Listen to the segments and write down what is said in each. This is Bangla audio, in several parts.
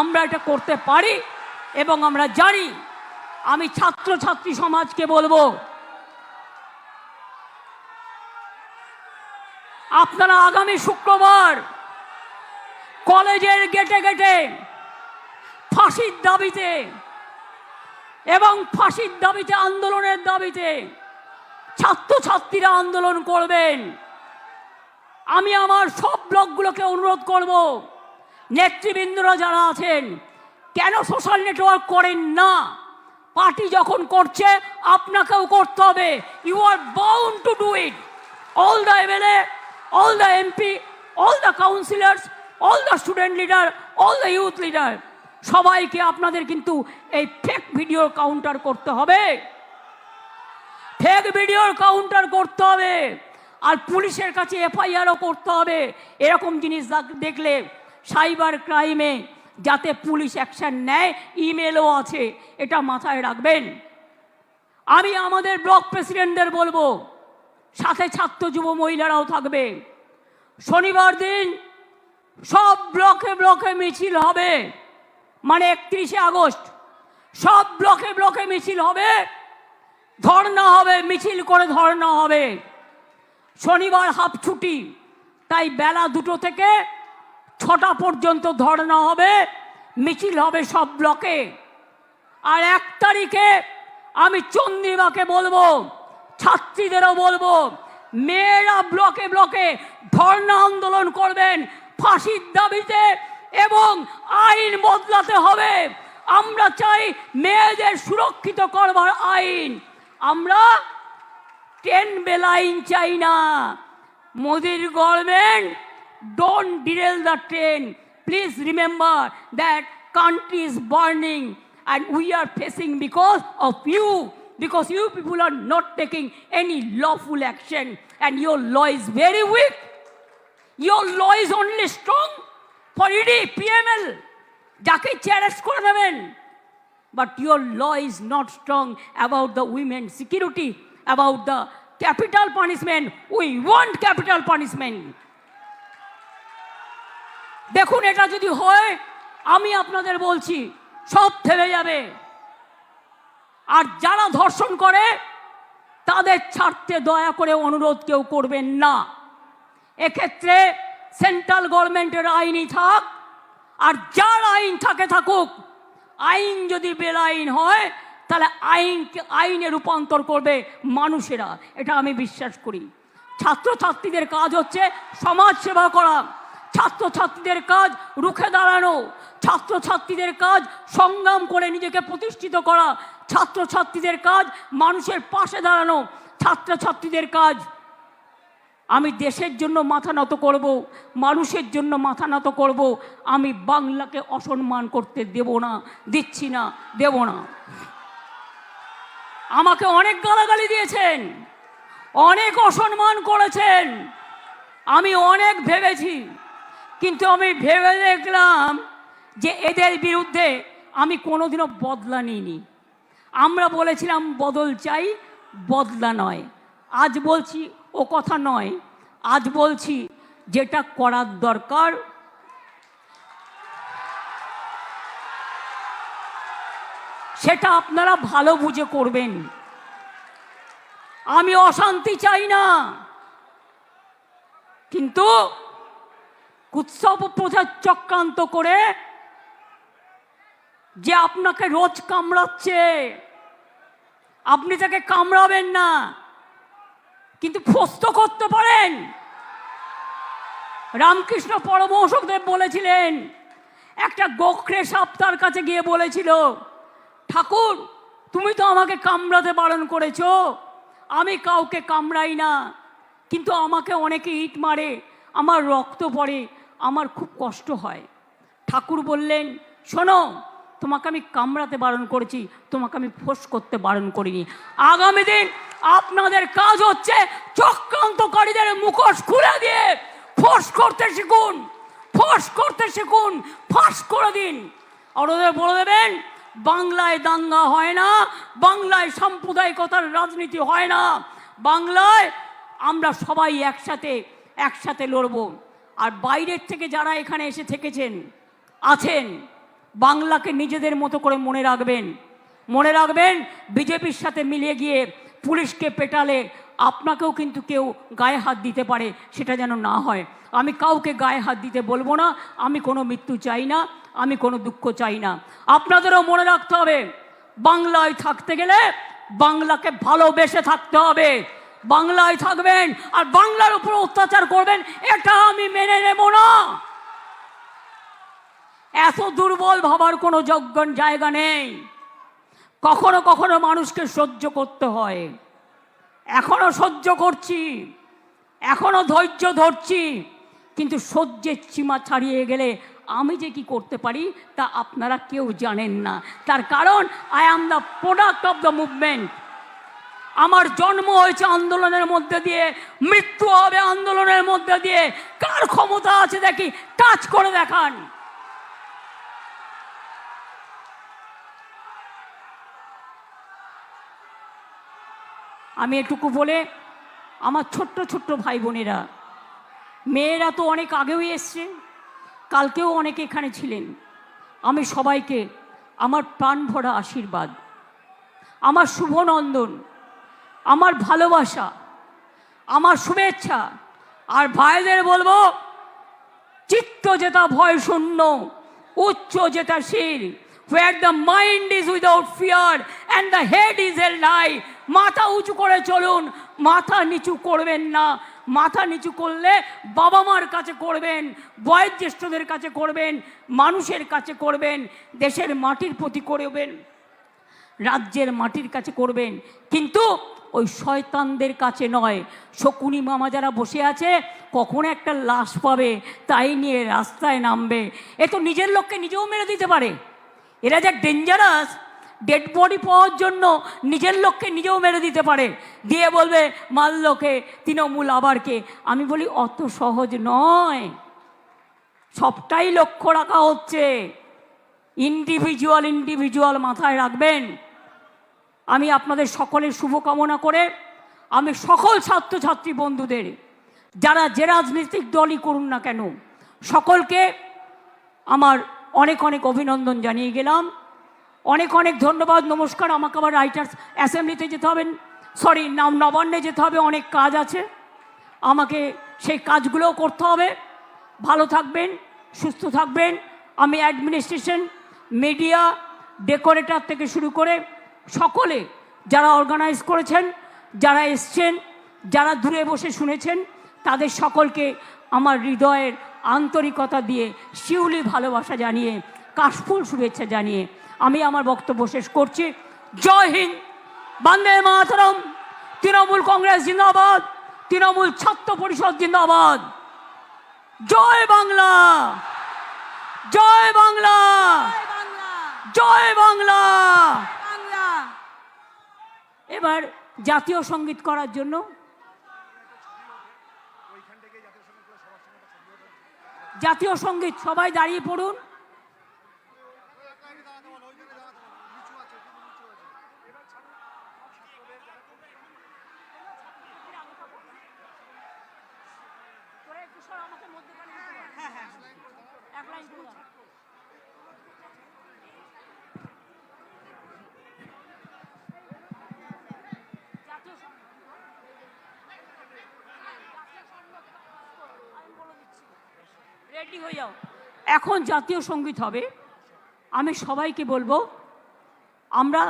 আমরা এটা করতে পারি এবং আমরা জানি, আমি ছাত্র ছাত্রী সমাজকে বলব, আপনারা আগামী শুক্রবার কলেজের গেটে গেটে ফাঁসির দাবিতে এবং ফাঁসির দাবিতে আন্দোলনের দাবিতে ছাত্রছাত্রীরা আন্দোলন করবেন। আমি আমার সব ব্লকগুলোকে অনুরোধ করব নেতৃবৃন্দরা যারা আছেন, কেন সোশ্যাল নেটওয়ার্ক করেন না? পার্টি যখন করছে, আপনাকেও করতে হবে। You are bound to do it all the MLA all the MP all the councillors all the student leader all the youth leader সবাইকে আপনাদের কিন্তু এই ফেক ভিডিওর কাউন্টার করতে হবে। ফেক ভিডিওর কাউন্টার করতে হবে। আর পুলিশের কাছে এফআইআরও করতে হবে। এরকম জিনিস দেখলে সাইবার ক্রাইমে যাতে পুলিশ অ্যাকশন নেয়, ইমেলও আছে, এটা মাথায় রাখবেন। আমি আমাদের ব্লক প্রেসিডেন্টদের বলব, সাথে ছাত্র যুব মহিলারাও থাকবে। শনিবার দিন সব ব্লকে ব্লকে মিছিল হবে মানে একত্রিশে আগস্ট, সব ব্লকে ব্লকে মিছিল হবে ধর্না হবে, মিছিল করে ধর্না হবে। শনিবার হাফ ছুটি, তাই বেলা দুটো থেকে ছটা পর্যন্ত ধর্না হবে, মিছিল হবে সব ব্লকে। আর এক তারিখে আমি চন্দ্রিমাকে বলব, ছাত্রীদেরও বলব, মেয়েরা ব্লকে ব্লকে ধর্ণা আন্দোলন করবেন ফাঁসির দাবিতে এবং আইন বদলাতে হবে। আমরা চাই মেয়েদের সুরক্ষিত করবার আইন। আমরা ট্রেন বেলাইন চাই না। মোদির government don't derail the train please remember that country is burning and we are facing because of you because you people are not taking any lawful action and your law is very weak your law is only strong for ED, PML যাকে চ্যালেঞ্জ করে দেবেন but your law is not strong about the women security about the capital punishment we want capital punishment দেখুন, এটা যদি হয়, আমি আপনাদের বলছি, সব থেমে যাবে। আর যারা ধর্ষণ করে, তাদের ছাড়তে দয়া করে অনুরোধ কেউ করবেন না। এক্ষেত্রে সেন্ট্রাল গভর্নমেন্টের আইনই থাক, আর যার আইন থাকে থাকুক, আইন যদি বেলাইন হয়, তাহলে আইনকে, আইনে রূপান্তর করবে মানুষেরা। এটা আমি বিশ্বাস করি। ছাত্রছাত্রীদের কাজ হচ্ছে সমাজ সেবা করা। ছাত্রছাত্রীদের কাজ রুখে দাঁড়ানো, ছাত্রছাত্রীদের কাজ সংগ্রাম করে নিজেকে প্রতিষ্ঠিত করা, ছাত্রছাত্রীদের কাজ মানুষের পাশে দাঁড়ানো, ছাত্রছাত্রীদের কাজ আমি দেশের জন্য মাথা নত করব, মানুষের জন্য মাথা নত করব, আমি বাংলাকে অসম্মান করতে দেব না, দিচ্ছি না, দেব না। আমাকে অনেক গালাগালি দিয়েছেন, অনেক অসম্মান করেছেন, আমি অনেক ভেবেছি। কিন্তু আমি ভেবে দেখলাম যে এদের বিরুদ্ধে আমি কোনোদিনও বদলা নিইনি। আমরা বলেছিলাম, বদল চাই, বদলা নয়। আজ বলছি, ও কথা নয়। আজ বলছি, যেটা করার দরকার। সেটা আপনারা ভালো বুঝে করবেন। আমি অশান্তি চাই না। কিন্তু উৎসব প্রচার চক্রান্ত করে যে আপনাকে রোজ কামড়াচ্ছে। আপনি তাকে কামড়াবেন না, কিন্তু ফস্ত করতে পারেন। রামকৃষ্ণ পরমহংসদেব বলেছিলেন, একটা গোখরে সাপ তার কাছে গিয়ে বলেছিল, ঠাকুর, তুমি তো আমাকে কামড়াতে বারণ করেছ। আমি কাউকে কামড়াই না, কিন্তু আমাকে অনেকে ইট মারে। আমার রক্ত পড়ে, আমার খুব কষ্ট হয়। ঠাকুর বললেন, শোনো, তোমাকে আমি কামড়াতে বারণ করেছি, তোমাকে আমি ফোঁস করতে বারণ করিনি। আগামী দিন আপনাদের কাজ হচ্ছে চক্রান্তকারীদের মুখোশ খুলে দিয়ে ফোঁস করতে শিখুন, ফোঁস করতে শিখুন, ফাঁস করে দিন। আর ওদের বলে দেবেন, বাংলায় দাঙ্গা হয় না, বাংলায় সাম্প্রদায়িকতার রাজনীতি হয় না, বাংলায় আমরা সবাই একসাথে একসাথে লড়ব। আর বাইরের থেকে যারা এখানে এসে থেকেছেন, আছেন, বাংলাকে নিজেদের মতো করে মনে রাখবেন। মনে রাখবেন, বিজেপির সাথে মিলিয়ে গিয়ে পুলিশকে পেটালে আপনাকেও কিন্তু কেউ গায়ে হাত দিতে পারে, সেটা যেন না হয়। আমি কাউকে গায়ে হাত দিতে বলব না, আমি কোনো মৃত্যু চাই না, আমি কোনো দুঃখ চাই না। আপনাদেরও মনে রাখতে হবে, বাংলায় থাকতে গেলে বাংলাকে ভালোবেসে থাকতে হবে। বাংলায় থাকবেন আর বাংলার উপর অত্যাচার করবেন, এটা আমি মেনে নেব না। এত দুর্বল ভাবার কোনো যোগ্য জায়গা নেই। কখনো কখনো মানুষকে সহ্য করতে হয়। এখনও সহ্য করছি, এখনও ধৈর্য ধরছি, কিন্তু সহ্যের সীমা ছাড়িয়ে গেলে আমি যে কি করতে পারি, তা আপনারা কেউ জানেন না। তার কারণ I am the product of the movement আমার জন্ম হয়েছে আন্দোলনের মধ্যে দিয়ে, মৃত্যু হবে আন্দোলনের মধ্যে দিয়ে। কার ক্ষমতা আছে দেখি? টাচ করে দেখান। আমি এটুকু বলে, আমার ছোট্ট ছোট্ট ভাই বোনেরা, মেয়েরা তো অনেক আগেও এসছে, কালকেও অনেকে এখানে ছিলেন। আমি সবাইকে আমার প্রাণ ভরা আশীর্বাদ, আমার শুভনন্দন আমার ভালোবাসা, আমার শুভেচ্ছা। আর ভাইদের বলব, চিত্ত যেটা ভয় শূন্য, উচ্চ যেটা শির where the mind is without fear and the head is held high মাথা উঁচু করে চলুন, মাথা নিচু করবেন না। মাথা নিচু করলে বাবা মার কাছে করবেন, বয়োজ্যেষ্ঠদের কাছে করবেন, মানুষের কাছে করবেন, দেশের মাটির প্রতি করবেন, রাজ্যের মাটির কাছে করবেন। কিন্তু ওই শয়তানদের কাছে নয়। শকুনি মামা যারা বসে আছে, কখন একটা লাশ পাবে, তাই নিয়ে রাস্তায় নামবে। এ তো নিজের লোককে নিজেও মেরে দিতে পারে। এরা যা ডেঞ্জারাস ডেড বডি পাওয়ার জন্য নিজের লোককে নিজেও মেরে দিতে পারে। দিয়ে বলবে মাল্যকে তৃণমূল আবারকে আমি বলি, অত সহজ নয়। সবটাই লক্ষ্য রাখা হচ্ছে। ইন্ডিভিজুয়াল ইন্ডিভিজুয়াল মাথায় রাখবেন। আমি আপনাদের সকলের শুভকামনা করে আমি সকল ছাত্রছাত্রী বন্ধুদের, যারা যে রাজনৈতিক দলই করুন না কেন, সকলকে আমার অনেক অনেক অভিনন্দন জানিয়ে গেলাম। অনেক অনেক ধন্যবাদ, নমস্কার, আমাকে আবার রাইটার্স অ্যাসেম্বলিতে যেতে হবে। সরি নাম নবান্নে যেতে হবে, অনেক কাজ আছে। আমাকে সেই কাজগুলোও করতে হবে। ভালো থাকবেন, সুস্থ থাকবেন। আমি অ্যাডমিনিস্ট্রেশন মিডিয়া ডেকোরেটর থেকে শুরু করে সকলে যারা অর্গানাইজ করেছেন, যারা এসছেন, যারা দূরে বসে শুনেছেন, তাদের সকলকে আমার হৃদয়ের আন্তরিকতা দিয়ে শিউলি ভালোবাসা জানিয়ে, কাশফুল শুভেচ্ছা জানিয়ে আমি আমার বক্তব্য শেষ করছি। জয় হিন্দ, বন্দে মাতরম, তৃণমূল কংগ্রেস জিন্দাবাদ, তৃণমূল ছাত্র পরিষদ জিন্দাবাদ। জয় বাংলা জয় বাংলা জয় বাংলা। এবার জাতীয় সংগীত করার জন্য জাতীয় সংগীত সবাই দাঁড়িয়ে পড়ুন। রেডি হয়ে যাও। এখন জাতীয় সংগীত হবে। আমি সবাইকে বলব আমরা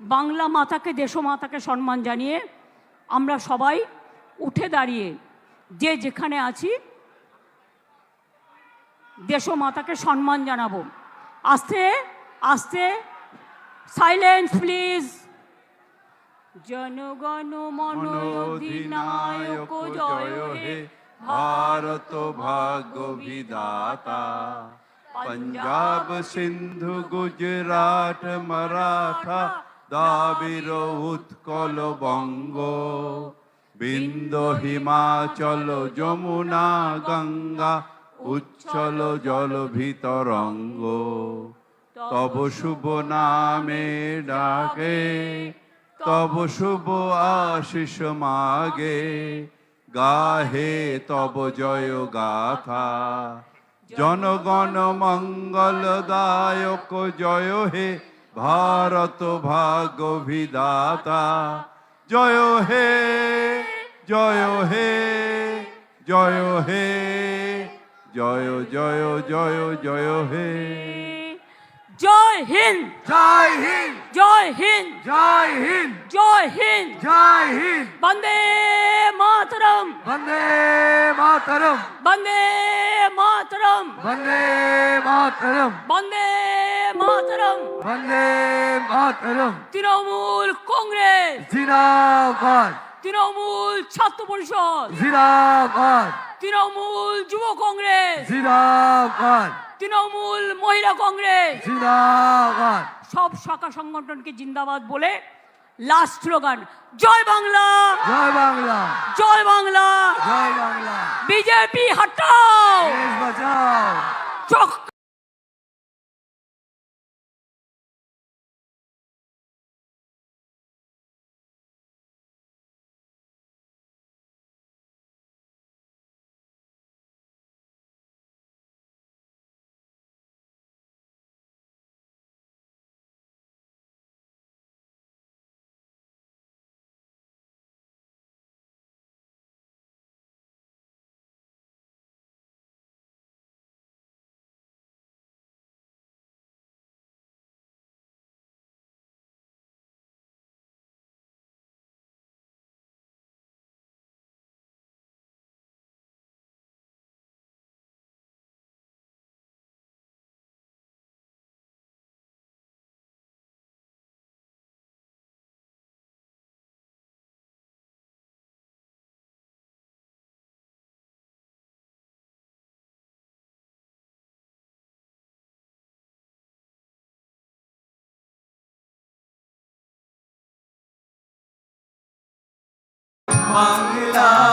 বাংলা মাতাকে দেশমাতাকে সম্মান জানিয়ে আমরা সবাই উঠে দাঁড়িয়ে যে যেখানে আছি দেশমাতাকে সম্মান জানাব। আস্তে আস্তে সাইলেন্স প্লিজ জনগণ মন অধিনায়ক জয় হে। ভারত ভাগ্য বিদাতা পঞ্জাব সিন্ধু গুজরাট মারাঠা দাবির উৎকল বঙ্গ বিন্দ হিমাচল যমুনা গঙ্গা উচ্ছল জল ভিতরঙ্গ তব শুভ নামে ডাকে তব শুভ আশিস মাগে গাহে তব জয় গাথা। জনগণ মঙ্গলদায়ক জয় হে ভারত ভাগ্য বিধাতা। জয় হে জয় হে জয় হে জয় জয় জয় জয় হে। জয় হিন্দ। জয় হিন্দ। জয় হিন্দ। জয় হিন্দ। জয় হিন্দ। জয় হিন্দ। বন্দে মাতরম। বন্দে মাতরম। বন্দে মাতরম। বন্দে মাতরম। বন্দে মাতরম। বন্দে মাতরম। তৃণমূল কংগ্রেস। জিন্দাবাদ। তৃণমূল ছাত্র পরিষদ। জিন্দাবাদ। তৃণমূল যুব কংগ্রেস। জিন্দাবাদ। তৃণমূল মহিলা কংগ্রেস। জিন্দাবাদ। সব শাখা সংগঠনকে জিন্দাবাদ বলে লাস্ট স্লোগান জয় বাংলা। জয় বাংলা। জয় বাংলা। জয় বাংলা। বিজেপি হটাও। দেশ 狂雨打